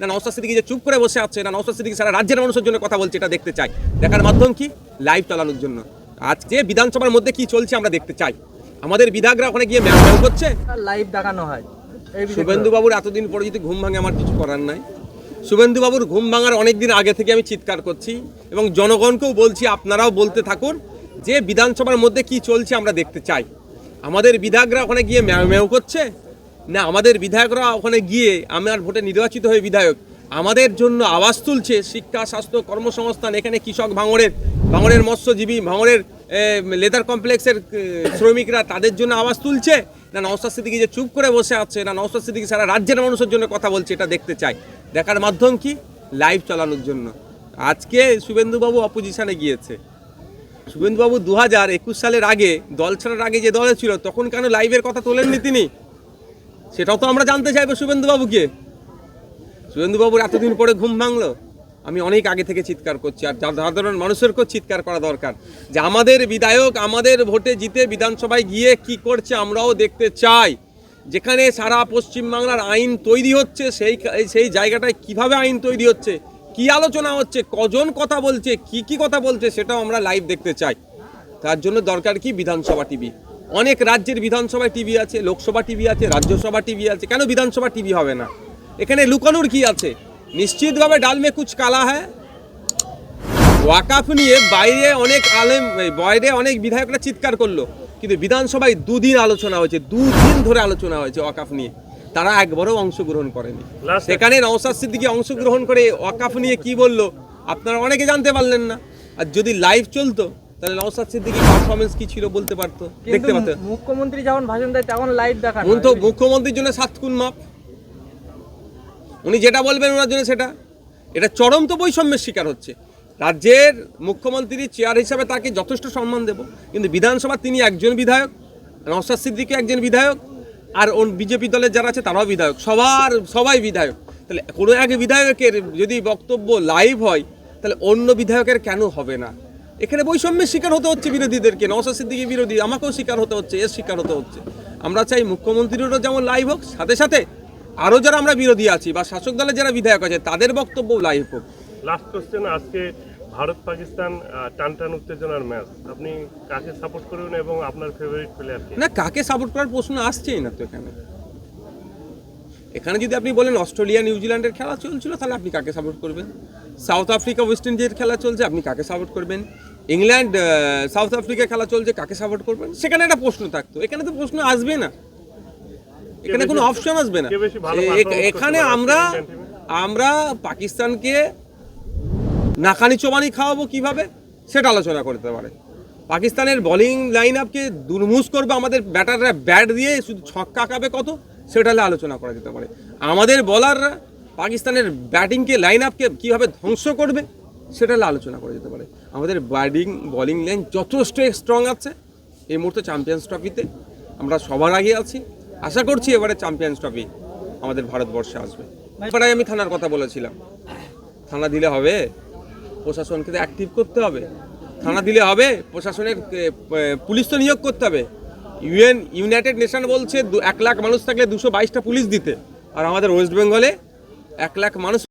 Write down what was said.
না নওসাদ সিদ্দিকি যে চুপ করে বসে আছে না নওসাদ সিদ্দিকি সারা রাজ্যের মানুষের জন্য কথা বলছে এটা দেখতে চাই। দেখার মাধ্যম কি? লাইভ চালানোর জন্য। আজকে বিধানসভার মধ্যে কি চলছে আমরা দেখতে চাই। আমাদের বিধায়করা ওখানে গিয়ে ম্যাম করছে। লাইভ দেখানো হয়। এই বিষয়টা- শুভেন্দু বাবুর এতদিন পরে যদি ঘুম ভাঙে আমার কিছু করার নাই। শুভেন্দু বাবুর ঘুম ভাঙার অনেক দিন আগে থেকে আমি চিৎকার করছি এবং জনগণকেও বলছি আপনারাও বলতে থাকুন যে বিধানসভার মধ্যে কি চলছে আমরা দেখতে চাই। আমাদের বিধায়করা ওখানে গিয়ে ম্যাও ম্যাও করছে না, আমাদের বিধায়করা ওখানে গিয়ে আমার ভোটে নির্বাচিত হয়ে বিধায়ক। আমাদের জন্য আওয়াজ তুলছে শিক্ষা, স্বাস্থ্য, কর্মসংস্থান, এখানে কৃষক ভাঙড়ের ভাঙড়ের মৎস্যজীবী, ভাঙড়ের লেদার কমপ্লেক্সের শ্রমিকরা তাদের জন্য আওয়াজ তুলছে। না নওসাদ সিদ্দিকি যে চুপ করে বসে আছে, না নওসাদ সিদ্দিকি সারা রাজ্যের মানুষের জন্য কথা বলছে, এটা দেখতে চাই। দেখার মাধ্যম কি? লাইভ চালানোর জন্য। আজকে শুভেন্দুবাবু অপোজিশনে গিয়েছে। শুভেন্দুবাবু দু হাজার একুশ সালের আগে, দল ছাড়ার আগে যে দলে ছিল, তখন কেন লাইভের কথা তোলেননি তিনি? সেটাও তো আমরা জানতে চাইব শুভেন্দুবাবুকে। শুভেন্দুবাবুর এতদিন পরে ঘুম ভাঙলো। আমি অনেক আগে থেকে চিৎকার করছি, আর সাধারণ মানুষেরকেও চিৎকার করা দরকার। যে আমাদের বিধায়ক আমাদের ভোটে জিতে বিধানসভায় গিয়ে কি করছে আমরাও দেখতে চাই। যেখানে সারা পশ্চিমবাংলার আইন তৈরি হচ্ছে, সেই সেই জায়গাটায় কীভাবে আইন তৈরি হচ্ছে, কি আলোচনা হচ্ছে, কজন কথা বলছে, কি কি কথা বলছে, সেটাও আমরা লাইভ দেখতে চাই। তার জন্য দরকার কি বিধানসভা টিভি? অনেক রাজ্যের বিধানসভায় টিভি আছে লোকসভা টিভি আছে রাজ্যসভা টিভি আছে। কেন বিধানসভা টিভি হবে না? এখানে লুকানোর কি আছে? নিশ্চিতভাবে ডাল মে কুচ কালা হ্যাঁ। ওয়াকাফ নিয়ে বাইরে অনেক আলেম বাইরে অনেক বিধায়করা চিৎকার করল। কিন্তু বিধানসভায় দুদিন আলোচনা হয়েছে দুদিন ধরে আলোচনা হয়েছে ওয়াকাফ নিয়ে। তারা একবারও অংশগ্রহণ করেনি। সেখানে নওসাদ সিদ্দিকি অংশগ্রহণ করে ওয়াকাফ নিয়ে কি বলল? আপনারা অনেকে জানতে পারলেন না। আর যদি লাইভ চলতো তাহলে নওসাদ সিদ্দিকি পারফরমেন্স কি ছিল বলতে পারতো? দেখতে পারতো মুখ্যমন্ত্রী যখন ভাষণ দেয় তখন লাইভ দেখানো উনি তো মুখ্যমন্ত্রীর জন্য সাত গুণ মাপ। উনি যেটা বলবেন ওনার জন্য সেটা। এটা চরম তো বৈষম্যের শিকার হচ্ছে। রাজ্যের মুখ্যমন্ত্রী চেয়ার হিসাবে তাকে যথেষ্ট সম্মান দেব। কিন্তু বিধানসভা তিনি একজন বিধায়ক নওসাদ সিদ্দিকি একজন বিধায়ক আর ওন বিজেপি দলের যারা আছে তারাও বিধায়ক। সবার সবাই বিধায়ক। তাহলে কোনো এক বিধায়কের যদি বক্তব্য লাইভ হয় তাহলে অন্য বিধায়কের কেন হবে না? এখানে বৈষম্যের শিকার হতে হচ্ছে বিরোধীদেরকে নওসাদ সিদ্দিকি বিরোধী আমাকেও শিকার হতে হচ্ছে এর শিকার হতে হচ্ছে। আমরা চাই মুখ্যমন্ত্রীরও যেমন লাইভ হোক সাথে সাথে আরও যারা আমরা বিরোধী আছি বা শাসক দলের যারা বিধায়ক আছে তাদের বক্তব্য লাইভ হোক। লাস্ট কোশ্চেন আজকে ভারত পাকিস্তান টান টান উত্তেজনার ম্যাচ। আপনি কাকে সাপোর্ট করবেন এবং আপনার ফেভারিট প্লেয়ার না কাকে সাপোর্ট করার প্রশ্ন আসছেই না তো এখানে। এখানে যদি আপনি বলেন অস্ট্রেলিয়া নিউজিল্যান্ডের খেলা চলছিল তাহলে আপনি কাকে সাপোর্ট করবেন? সাউথ আফ্রিকা ওয়েস্ট ইন্ডিজের খেলা চলছে আপনি কাকে সাপোর্ট করবেন? ইংল্যান্ড সাউথ আফ্রিকা খেলা চলছে কাকে সাপোর্ট করবেন? সেখানে একটা প্রশ্ন থাকতো। এখানে তো প্রশ্ন আসবে না। এখানে কোনো অপশন আসবে না। এখানে আমরা? আমরা পাকিস্তানকে নাকানি চোবানি খাওয়াবো কীভাবে? সেটা আলোচনা করতে পারে। পাকিস্তানের বোলিং লাইন আপকে দুর্মুষ করবে আমাদের ব্যাটাররা ব্যাট দিয়ে শুধু ছক্কা কাবে কত? সেটা হলে আলোচনা করা যেতে পারে। আমাদের বলাররা পাকিস্তানের ব্যাটিংকে লাইন আপকে কীভাবে ধ্বংস করবে, সেটা হলে আলোচনা করা যেতে পারে। আমাদের ব্যাটিং বোলিং লাইন যথেষ্ট স্ট্রং আছে। এই মুহূর্তে চ্যাম্পিয়ন্স ট্রফিতে আমরা সবার আগে আছি। আশা করছি এবারে চ্যাম্পিয়ন্স ট্রফি আমাদের ভারতবর্ষে আসবে। এবারে আমি থানার কথা বলেছিলাম। থানা দিলে হবে, প্রশাসনকে তো অ্যাক্টিভ করতে হবে। থানা দিলে হবে, প্রশাসনের পুলিশ তো নিয়োগ করতে হবে। ইউএন, ইউনাইটেড নেশন বলছে এক লাখ মানুষ থাকলে দুশো বাইশটা পুলিশ দিতে। আর আমাদের ওয়েস্ট বেঙ্গলে এক লাখ মানুষ